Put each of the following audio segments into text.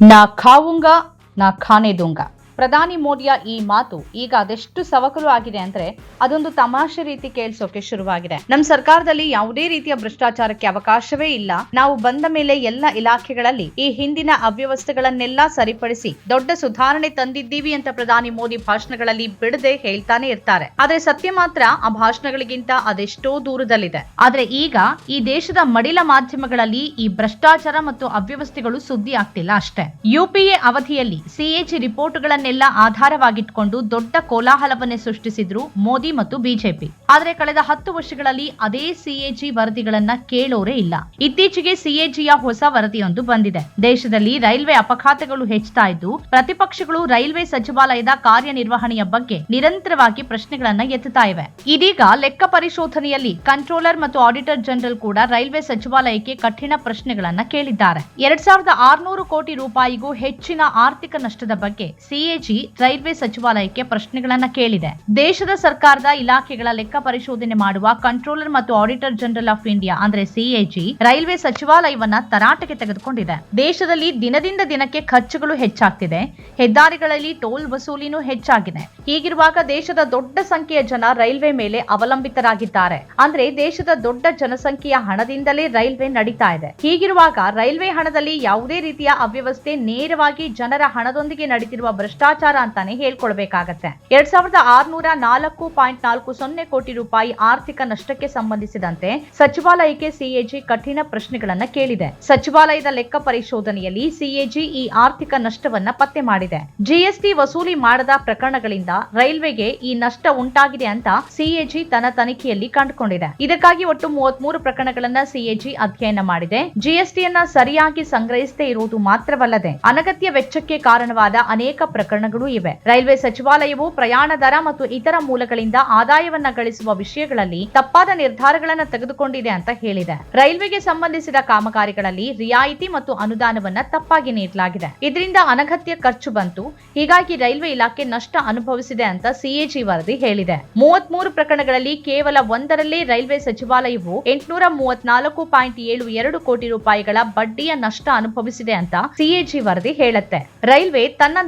నా ఖావుంగా నా ఖానే దూంగా. ಪ್ರಧಾನಿ ಮೋದಿಯ ಈ ಮಾತು ಈಗ ಅದೆಷ್ಟು ಸವಕಲು ಆಗಿದೆ ಅಂದ್ರೆ ಅದೊಂದು ತಮಾಷೆ ರೀತಿ ಕೇಳಿಸೋಕೆ ಶುರುವಾಗಿದೆ. ನಮ್ಮ ಸರ್ಕಾರದಲ್ಲಿ ಯಾವುದೇ ರೀತಿಯ ಭ್ರಷ್ಟಾಚಾರಕ್ಕೆ ಅವಕಾಶವೇ ಇಲ್ಲ. ನಾವು ಬಂದ ಮೇಲೆ ಎಲ್ಲ ಇಲಾಖೆಗಳಲ್ಲಿ ಈ ಹಿಂದಿನ ಅವ್ಯವಸ್ಥೆಗಳನ್ನೆಲ್ಲ ಸರಿಪಡಿಸಿ ದೊಡ್ಡ ಸುಧಾರಣೆ ತಂದಿದ್ದೀವಿ ಅಂತ ಪ್ರಧಾನಿ ಮೋದಿ ಭಾಷಣಗಳಲ್ಲಿ ಬಿಡದೆ ಹೇಳ್ತಾನೆ ಇರ್ತಾರೆ. ಆದ್ರೆ ಸತ್ಯ ಮಾತ್ರ ಆ ಭಾಷಣಗಳಿಗಿಂತ ಅದೆಷ್ಟೋ ದೂರದಲ್ಲಿದೆ. ಆದ್ರೆ ಈಗ ಈ ದೇಶದ ಮಡಿಲ ಮಾಧ್ಯಮಗಳಲ್ಲಿ ಈ ಭ್ರಷ್ಟಾಚಾರ ಮತ್ತು ಅವ್ಯವಸ್ಥೆಗಳು ಸುದ್ದಿ ಆಗ್ತಿಲ್ಲ ಅಷ್ಟೇ. ಯುಪಿಎ ಅವಧಿಯಲ್ಲಿ ಸಿಎಜಿ ರಿಪೋರ್ಟ್ಗಳನ್ನೆಲ್ಲ ಆಧಾರವಾಗಿಟ್ಕೊಂಡು ದೊಡ್ಡ ಕೋಲಾಹಲವನ್ನೇ ಸೃಷ್ಟಿಸಿದ್ರು ಮೋದಿ ಮತ್ತು ಬಿಜೆಪಿ. ಆದರೆ ಕಳೆದ ಹತ್ತು ವರ್ಷಗಳಲ್ಲಿ ಅದೇ ಸಿಎಜಿ ವರದಿಗಳನ್ನ ಕೇಳೋರೇ ಇಲ್ಲ. ಇತ್ತೀಚೆಗೆ ಸಿಎಜಿಯ ಹೊಸ ವರದಿಯೊಂದು ಬಂದಿದೆ. ದೇಶದಲ್ಲಿ ರೈಲ್ವೆ ಅಪಘಾತಗಳು ಹೆಚ್ಚುತ್ತಾ ಇದ್ದು, ಪ್ರತಿಪಕ್ಷಗಳು ರೈಲ್ವೆ ಸಚಿವಾಲಯದ ಕಾರ್ಯನಿರ್ವಹಣೆಯ ಬಗ್ಗೆ ನಿರಂತರವಾಗಿ ಪ್ರಶ್ನೆಗಳನ್ನ ಎತ್ತುತ್ತಾ ಇವೆ. ಇದೀಗ ಲೆಕ್ಕ ಪರಿಶೋಧನೆಯಲ್ಲಿ ಕಂಟ್ರೋಲರ್ ಮತ್ತು ಆಡಿಟರ್ ಜನರಲ್ ಕೂಡ ರೈಲ್ವೆ ಸಚಿವಾಲಯಕ್ಕೆ ಕಠಿಣ ಪ್ರಶ್ನೆಗಳನ್ನ ಕೇಳಿದ್ದಾರೆ. ಎರಡ್ ಸಾವಿರದ ಆರ್ನೂರು ಕೋಟಿ ರೂಪಾಯಿಗೂ ಹೆಚ್ಚಿನ ಆರ್ಥಿಕ ನಷ್ಟದ ಬಗ್ಗೆ ಸಿಎಜಿ ರೈಲ್ವೆ ಸಚಿವಾಲಯಕ್ಕೆ ಪ್ರಶ್ನೆಗಳನ್ನ ಕೇಳಿದೆ. ದೇಶದ ಸರ್ಕಾರದ ಇಲಾಖೆಗಳ ಲೆಕ್ಕ ಪರಿಶೋಧನೆ ಮಾಡುವ ಕಂಟ್ರೋಲರ್ ಮತ್ತು ಆಡಿಟರ್ ಜನರಲ್ ಆಫ್ ಇಂಡಿಯಾ ಅಂದ್ರೆ ಸಿಎಜಿ ರೈಲ್ವೆ ಸಚಿವಾಲಯವನ್ನ ತರಾಟೆಗೆ ತೆಗೆದುಕೊಂಡಿದೆ. ದೇಶದಲ್ಲಿ ದಿನದಿಂದ ದಿನಕ್ಕೆ ಖರ್ಚುಗಳು ಹೆಚ್ಚಾಗ್ತಿದೆ. ಹೆದ್ದಾರಿಗಳಲ್ಲಿ ಟೋಲ್ ವಸೂಲಿನೂ ಹೆಚ್ಚಾಗಿದೆ. ಹೀಗಿರುವಾಗ ದೇಶದ ದೊಡ್ಡ ಸಂಖ್ಯೆಯ ಜನ ರೈಲ್ವೆ ಮೇಲೆ ಅವಲಂಬಿತರಾಗಿದ್ದಾರೆ. ಅಂದ್ರೆ ದೇಶದ ದೊಡ್ಡ ಜನಸಂಖ್ಯೆಯ ಹಣದಿಂದಲೇ ರೈಲ್ವೆ ನಡೀತಾ ಇದೆ. ಹೀಗಿರುವಾಗ ರೈಲ್ವೆ ಹಣದಲ್ಲಿ ಯಾವುದೇ ರೀತಿಯ ಅವ್ಯವಸ್ಥೆ ನೇರವಾಗಿ ಜನರ ಹಣದೊಂದಿಗೆ ನಡೀತಿರುವ ಭ್ರಷ್ಟಾಚಾರ ಅಂತಾನೆ ಹೇಳ್ಕೊಳ್ಬೇಕಾಗತ್ತೆ. ಎರಡ್ ಸಾವಿರದ ಆರ್ನೂರ ನಾಲ್ಕು ಪಾಯಿಂಟ್ ನಾಲ್ಕು ಸೊನ್ನೆ ಕೋಟಿ ರೂಪಾಯಿ ಆರ್ಥಿಕ ನಷ್ಟಕ್ಕೆ ಸಂಬಂಧಿಸಿದಂತೆ ಸಚಿವಾಲಯಕ್ಕೆ ಸಿಎಜಿ ಕಠಿಣ ಪ್ರಶ್ನೆಗಳನ್ನ ಕೇಳಿದೆ. ಸಚಿವಾಲಯದ ಲೆಕ್ಕ ಪರಿಶೋಧನೆಯಲ್ಲಿ ಸಿಎಜಿ ಈ ಆರ್ಥಿಕ ನಷ್ಟವನ್ನ ಪತ್ತೆ ಮಾಡಿದೆ. ಜಿಎಸ್ಟಿ ವಸೂಲಿ ಮಾಡದ ಪ್ರಕರಣಗಳಿಂದ ರೈಲ್ವೆಗೆ ಈ ನಷ್ಟ ಉಂಟಾಗಿದೆ ಅಂತ ಸಿಎಜಿ ತನ್ನ ತನಿಖೆಯಲ್ಲಿ ಕಂಡುಕೊಂಡಿದೆ. ಇದಕ್ಕಾಗಿ ಒಟ್ಟು ಮೂವತ್ಮೂರು ಪ್ರಕರಣಗಳನ್ನ ಸಿಎಜಿ ಅಧ್ಯಯನ ಮಾಡಿದೆ. ಜಿಎಸ್ಟಿಯನ್ನ ಸರಿಯಾಗಿ ಸಂಗ್ರಹಿಸದೇ ಇರುವುದು ಮಾತ್ರವಲ್ಲದೆ, ಅನಗತ್ಯ ವೆಚ್ಚಕ್ಕೆ ಕಾರಣವಾದ ಅನೇಕ ಪ್ರಕರಣಗಳು ಇವೆ. ರೈಲ್ವೆ ಸಚಿವಾಲಯವು ಪ್ರಯಾಣ ದರ ಮತ್ತು ಇತರ ಮೂಲಗಳಿಂದ ಆದಾಯವನ್ನ ಗಳಿಸುವ ವಿಷಯಗಳಲ್ಲಿ ತಪ್ಪಾದ ನಿರ್ಧಾರಗಳನ್ನು ತೆಗೆದುಕೊಂಡಿದೆ ಅಂತ ಹೇಳಿದೆ. ರೈಲ್ವೆಗೆ ಸಂಬಂಧಿಸಿದ ಕಾಮಗಾರಿಗಳಲ್ಲಿ ರಿಯಾಯಿತಿ ಮತ್ತು ಅನುದಾನವನ್ನ ತಪ್ಪಾಗಿ ನೀಡಲಾಗಿದೆ. ಇದರಿಂದ ಅನಗತ್ಯ ಖರ್ಚು ಬಂತು. ಹೀಗಾಗಿ ರೈಲ್ವೆ ಇಲಾಖೆ ನಷ್ಟ ಅನುಭವಿಸಿದೆ ಅಂತ ಸಿಎಜಿ ವರದಿ ಹೇಳಿದೆ. ಮೂವತ್ಮೂರು ಪ್ರಕರಣಗಳಲ್ಲಿ ಕೇವಲ ಒಂದರಲ್ಲೇ ರೈಲ್ವೆ ಸಚಿವಾಲಯವು ಎಂಟುನೂರ ಮೂವತ್ನಾಲ್ಕು ಪಾಯಿಂಟ್ ಏಳು ಎರಡು ಕೋಟಿ ರೂಪಾಯಿಗಳ ಬಡ್ಡಿಯ ನಷ್ಟ ಅನುಭವಿಸಿದೆ ಅಂತ ಸಿಎಜಿ ವರದಿ ಹೇಳುತ್ತೆ. ರೈಲ್ವೆ ತನ್ನ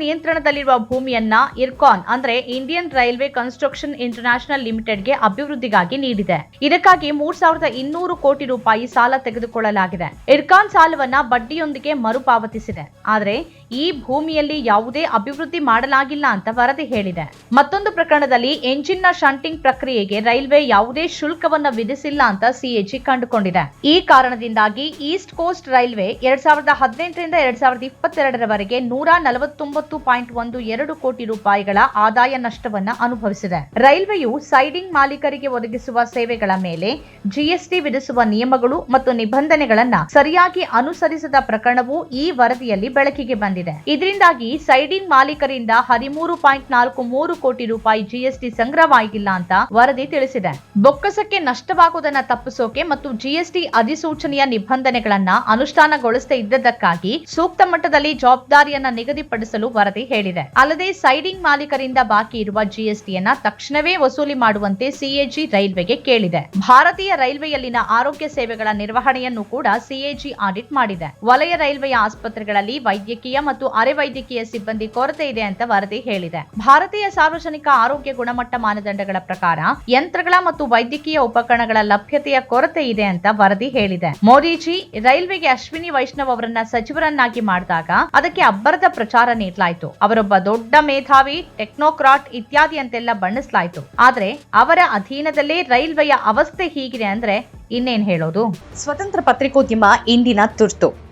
ನಿಯಂತ್ರಣದಲ್ಲಿರುವ ಭೂಮಿಯನ್ನ ಇರ್ಕಾನ್, ಅಂದ್ರೆ ಇಂಡಿಯನ್ ರೈಲ್ವೆ ಕನ್ಸ್ಟ್ರಕ್ಷನ್ ಇಂಟರ್ನ್ಯಾಷನಲ್ ಲಿಮಿಟೆಡ್ಗೆ ಅಭಿವೃದ್ಧಿಗಾಗಿ ನೀಡಿದೆ. ಇದಕ್ಕಾಗಿ ಮೂರ್ ಸಾವಿರದ ಇನ್ನೂರು ಕೋಟಿ ರೂಪಾಯಿ ಸಾಲ ತೆಗೆದುಕೊಳ್ಳಲಾಗಿದೆ. ಇರ್ಕಾನ್ ಸಾಲವನ್ನ ಬಡ್ಡಿಯೊಂದಿಗೆ ಮರುಪಾವತಿಸಿದೆ. ಆದರೆ ಈ ಭೂಮಿಯಲ್ಲಿ ಯಾವುದೇ ಅಭಿವೃದ್ಧಿ ಮಾಡಲಾಗಿಲ್ಲ ಅಂತ ವರದಿ ಹೇಳಿದೆ. ಮತ್ತೊಂದು ಪ್ರಕರಣದಲ್ಲಿ ಎಂಜಿನ್ನ ಶಂಟಿಂಗ್ ಪ್ರಕ್ರಿಯೆಗೆ ರೈಲ್ವೆ ಯಾವುದೇ ಶುಲ್ಕವನ್ನು ವಿಧಿಸಿಲ್ಲ ಅಂತ ಸಿಎಜಿ ಕಂಡುಕೊಂಡಿದೆ. ಈ ಕಾರಣದಿಂದಾಗಿ ಈಸ್ಟ್ ಕೋಸ್ಟ್ ರೈಲ್ವೆ ಎರಡ್ ಸಾವಿರದ ಹದಿನೆಂಟರಿಂದ ಎರಡ್ ಸಾವಿರದ ಇಪ್ಪತ್ತೆರಡರವರೆಗೆ ನೂರ ನಲವತ್ತೊಂಬತ್ತು ಪಾಯಿಂಟ್ ಒಂದು ಎರಡು ಕೋಟಿ ರೂಪಾಯಿಗಳ ಆದಾಯ ನಷ್ಟವನ್ನ ಅನುಭವಿಸಿದೆ. ರೈಲ್ವೆಯು ಸೈಡಿಂಗ್ ಮಾಲೀಕರಿಗೆ ಒದಗಿಸುವ ಸೇವೆಗಳ ಮೇಲೆ ಜಿಎಸ್ಟಿ ವಿಧಿಸುವ ನಿಯಮಗಳು ಮತ್ತು ನಿಬಂಧನೆಗಳನ್ನ ಸರಿಯಾಗಿ ಅನುಸರಿಸದ ಪ್ರಕರಣವು ಈ ವರದಿಯಲ್ಲಿ ಬೆಳಕಿಗೆ ಬಂದಿದೆ. ಇದರಿಂದಾಗಿ ಸೈಡಿಂಗ್ ಮಾಲೀಕರಿಂದ ಹದಿಮೂರು ಪಾಯಿಂಟ್ ನಾಲ್ಕು ಮೂರು ಕೋಟಿ ರೂಪಾಯಿ ಜಿಎಸ್ಟಿ ಸಂಗ್ರಹವಾಗಿಲ್ಲ ಅಂತ ವರದಿ ತಿಳಿಸಿದೆ. ಬೊಕ್ಕಸಕ್ಕೆ ನಷ್ಟವಾಗುವುದನ್ನ ತಪ್ಪಿಸೋಕೆ ಮತ್ತು ಜಿಎಸ್ಟಿ ಅಧಿಸೂಚನೆಯ ನಿಬಂಧನೆಗಳನ್ನ ಅನುಷ್ಠಾನಗೊಳಿಸದೇ ಇದ್ದದಕ್ಕಾಗಿ ಸೂಕ್ತ ಮಟ್ಟದಲ್ಲಿ ಜವಾಬ್ದಾರಿಯನ್ನ ನಿಗದಿಪಡಿಸಲು ವರದಿ ಹೇಳಿದೆ. ಅಲ್ಲದೆ ಸೈಡಿಂಗ್ ಮಾಲೀಕರಿಂದ ಬಾಕಿ ಇರುವ ಜಿಎಸ್ಟಿಯನ್ನ ತಕ್ಷಣವೇ ವಸೂಲಿ ಮಾಡುವಂತೆ ಸಿಎಜಿ ರೈಲ್ವೆಗೆ ಕೇಳಿದೆ. ಭಾರತೀಯ ರೈಲ್ವೆಯಲ್ಲಿನ ಆರೋಗ್ಯ ಸೇವೆಗಳ ನಿರ್ವಹಣೆಯನ್ನು ಕೂಡ ಸಿಎಜಿ ಆಡಿಟ್ ಮಾಡಿದೆ. ವಲಯ ರೈಲ್ವೆಯ ಆಸ್ಪತ್ರೆಗಳಲ್ಲಿ ವೈದ್ಯಕೀಯ ಮತ್ತು ಅರೆ ವೈದ್ಯಕೀಯ ಸಿಬ್ಬಂದಿ ಕೊರತೆ ಇದೆ ಅಂತ ವರದಿ ಹೇಳಿದೆ. ಭಾರತೀಯ ಸಾರ್ವಜನಿಕ ಆರೋಗ್ಯ ಗುಣಮಟ್ಟ ಮಾನದಂಡಗಳ ಪ್ರಕಾರ ಯಂತ್ರಗಳ ಮತ್ತು ವೈದ್ಯಕೀಯ ಉಪಕರಣಗಳ ಲಭ್ಯತೆಯ ಕೊರತೆ ಇದೆ ಅಂತ ವರದಿ ಹೇಳಿದೆ. ಮೋದಿಜಿ, ರೈಲ್ವೆಗೆ ಅಶ್ವಿನಿ ವೈಷ್ಣವ್ ಅವರನ್ನ ಸಚಿವರನ್ನಾಗಿ ಮಾಡಿದಾಗ ಅದಕ್ಕೆ ಅಬ್ಬರದ ಪ್ರಚಾರ ನೀಡಲಾಯಿತು. ಅವರೊಬ್ಬ ದೊಡ್ಡ ಮೇಧಾವಿ, ಟೆಕ್ನೋಕ್ರಾಟ್ ಇತ್ಯಾದಿ ಅಂತೆಲ್ಲ ಬಣ್ಣಿಸಲಾಯಿತು. ಆದ್ರೆ ಅವರ ಅಧೀನದಲ್ಲೇ ರೈಲ್ವೆಯ ಅವಸ್ಥೆ ಹೀಗಿದೆ ಅಂದ್ರೆ ಇನ್ನೇನ್ ಹೇಳೋದು? ಸ್ವತಂತ್ರ ಪತ್ರಿಕೋದ್ಯಮ ಇಂದಿನ ತುರ್ತು.